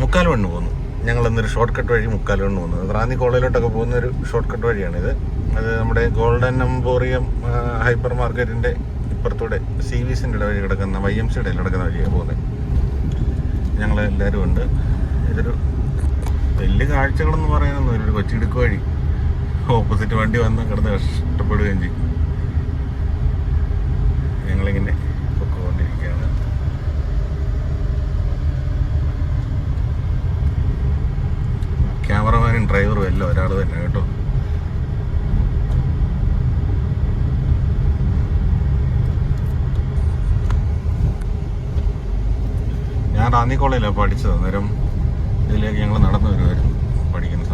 മുക്കാൽ മണ്ണ് പോകുന്നു ഞങ്ങൾ ഇന്നൊരു ഷോർട്ട് കട്ട് വഴി മുക്കാൽ മണ്ണ് പോകുന്നു റാന്നി കോളേജിലോട്ടൊക്കെ പോകുന്ന ഒരു ഷോർട്ട് കട്ട് വഴിയാണിത്. അത് നമ്മുടെ ഗോൾഡൻ എംപോറിയം ഹൈപ്പർ മാർക്കറ്റിന്റെ ഇപ്പുറത്തൂടെ സി വി വിസിന്റെ ഇടവഴി കിടക്കുന്ന വൈ എം സിയുടെ കിടക്കുന്ന വഴിയാണ് പോകുന്നത്. ഞങ്ങൾ എല്ലാവരും ഉണ്ട്. ഇതൊരു വലിയ കാഴ്ചകളെന്ന് പറയാനൊന്നും ഒരു കൊച്ചിടുക്ക് വഴി. ഓപ്പോസിറ്റ് വണ്ടി വന്ന് കിടന്ന് കഷ്ടപ്പെടുകയും ചെയ്യും. ഡ്രൈവറും എല്ലാം ഒരാൾ തന്നെ കേട്ടോ. ഞാൻ റാന്നി കോളേജിലാണ് പഠിച്ചത്. അന്നേരം ഇതിലേക്ക് ഞങ്ങൾ നടന്നു വരുമായിരുന്നു പഠിക്കുന്ന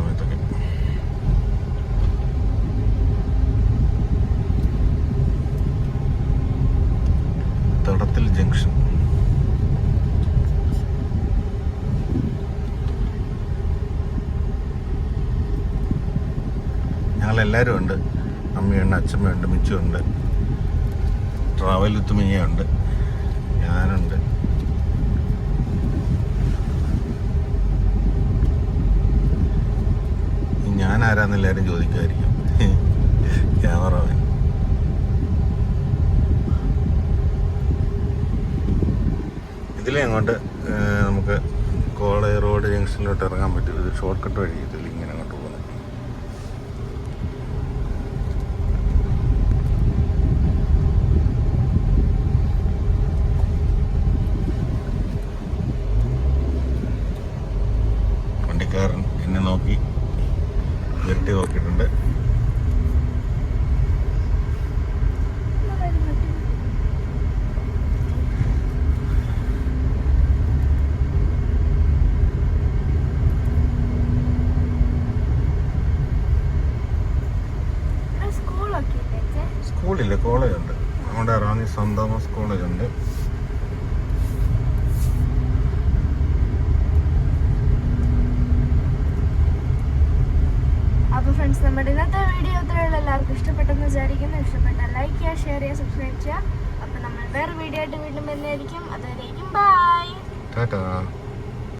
ഞങ്ങളെല്ലാവരും ഉണ്ട്. അമ്മയുണ്ട് അച്ഛമ്മയുണ്ട് മിച്ചുണ്ട്. ട്രാവൽ വിത്തുമിയുണ്ട് ഞാനുണ്ട്. ഞാൻ ആരാന്ന് എല്ലാവരും ചോദിക്കുമായിരിക്കും. ക്യാമറമാൻ. ഇതിലേ അങ്ങോട്ട് നമുക്ക് കോളേജ് റോഡ് ജംഗ്ഷനിലോട്ട് ഇറങ്ങാൻ പറ്റും ഇത് ഷോർട്ട് കട്ട് വഴി ഇതിൽ ഇങ്ങനെ അങ്ങോട്ട് പോകുന്നത് നോക്കി. ഇരട്ടി നോക്കിയിട്ടുണ്ട്. സ്കൂളില്ല കോളേജുണ്ട്. നമ്മുടെ റാണി സന്താമസ് കോളേജ് കോളേജുണ്ട് വിചാരിക്കുന്നു. ഇഷ്ടപ്പെട്ട ലൈക്ക് ചെയ്യുക ഷെയർ ചെയ്യുക സബ്സ്ക്രൈബ് ചെയ്യുക. അപ്പൊ നമ്മൾ വേറെ വീഡിയോ ആയിട്ട് വീണ്ടും വരുന്നതായിരിക്കും. അതുവരേക്കും ബൈ